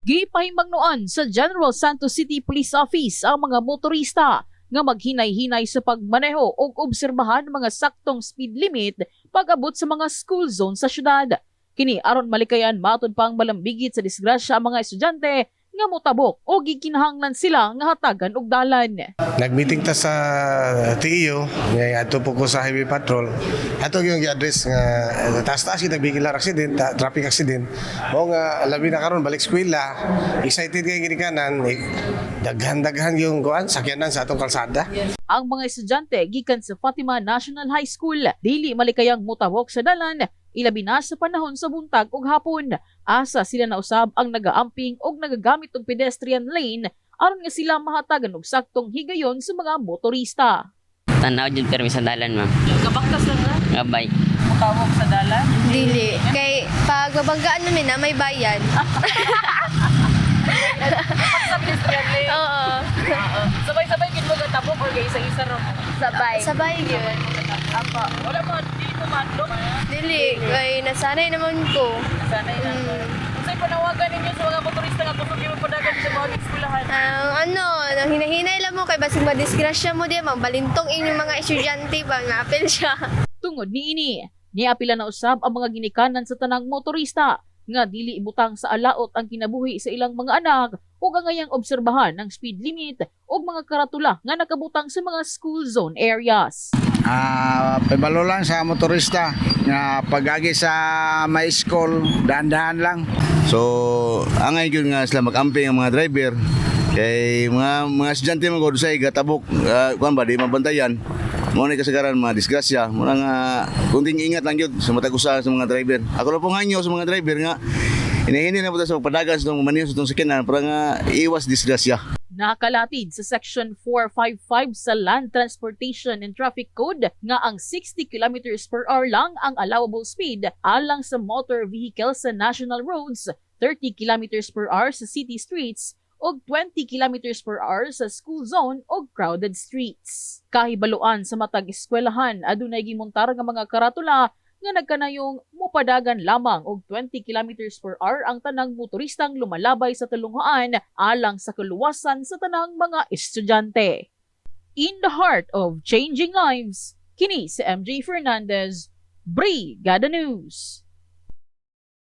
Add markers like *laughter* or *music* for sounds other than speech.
Gipahimangnoan sa General Santos City Police Office ang mga motorista nga maghinay-hinay sa pagmaneho o obserbahan mga saktong speed limit pag-abot sa mga school zone sa syudad. Kini aron malikayan matod pang malambigit sa disgrasya ang mga estudyante nga motabok o gikinahanglan sila nga hatagan og dalan. Nagmeeting ta sa TIO, ngay ato po ko sa highway patrol. Ato yung i-address nga eh, taas-taas kita bigila accident, ta- traffic accident. Mo nga labi na karon balik eskwela, excited kay gini kanan, eh, daghan-daghan yung kuan sakyanan sa atong kalsada. Ang mga estudyante gikan sa Fatima National High School dili malikayang motabok sa dalan ilabi na sa panahon sa buntag ug hapon. Asa sila na usab ang nagaamping og nagagamit og pedestrian lane aron nga sila mahatagan og saktong higayon sa mga motorista. Tanaw jud permi sa dalan ma'am. Kabaktas lang na Nga bike. motawag sa dalan. Dili. Kay pag babanggaan namin na may bayad. *laughs* Sa pedestrian lane. Oo. Sabay-sabay gid mo tabok or kay isa-isa ra mo. Sabay. Sabay yun. Apo. Wala mo dili mo madlo. Dili. Kay nasanay naman ko. Sanay na. Mm. Unsay panawagan ninyo sa mga motorista nga kusog yung padagan sa mga eskwelahan? Ang ano, nang hinahinay lang mo kay basig madisgrasya mo di magbalintong inyong mga estudyante ba nga apel siya. Tungod ni ini, niapila na usab ang mga ginikanan sa tanang motorista nga dili ibutang sa alaot ang kinabuhi sa ilang mga anak ug angayang obserbahan ng speed limit ug mga karatula nga nakabutang sa mga school zone areas. Ah, pabalo lang sa motorista nga pagagi sa may school, dahan-dahan lang. So, angay gyud nga sila mag-amping ang mga driver kay mga mga estudyante man gud say gatabok uh, kuan ba di mabantayan. Mo ni kasagaran mga disgrasya, mo nga kunting ingat lang gyud sa matag usa sa mga driver. Ako lang po nganyo sa mga driver nga Hinihindi na po sa itong maniyo sa itong sakyanan para nga iwas disgrasya. Nakalatid sa Section 455 sa Land Transportation and Traffic Code nga ang 60 kilometers per hour lang ang allowable speed alang sa motor vehicle sa national roads, 30 kilometers per hour sa city streets, ug 20 kilometers per hour sa school zone o crowded streets. Kahibaluan sa matag eskwelahan, adunay gimontar nga mga karatula nga nagkanayong mupadagan lamang og 20 kilometers per hour ang tanang motoristang lumalabay sa talungaan alang sa kaluwasan sa tanang mga estudyante. In the heart of changing lives, kini si MJ Fernandez, Brigada News.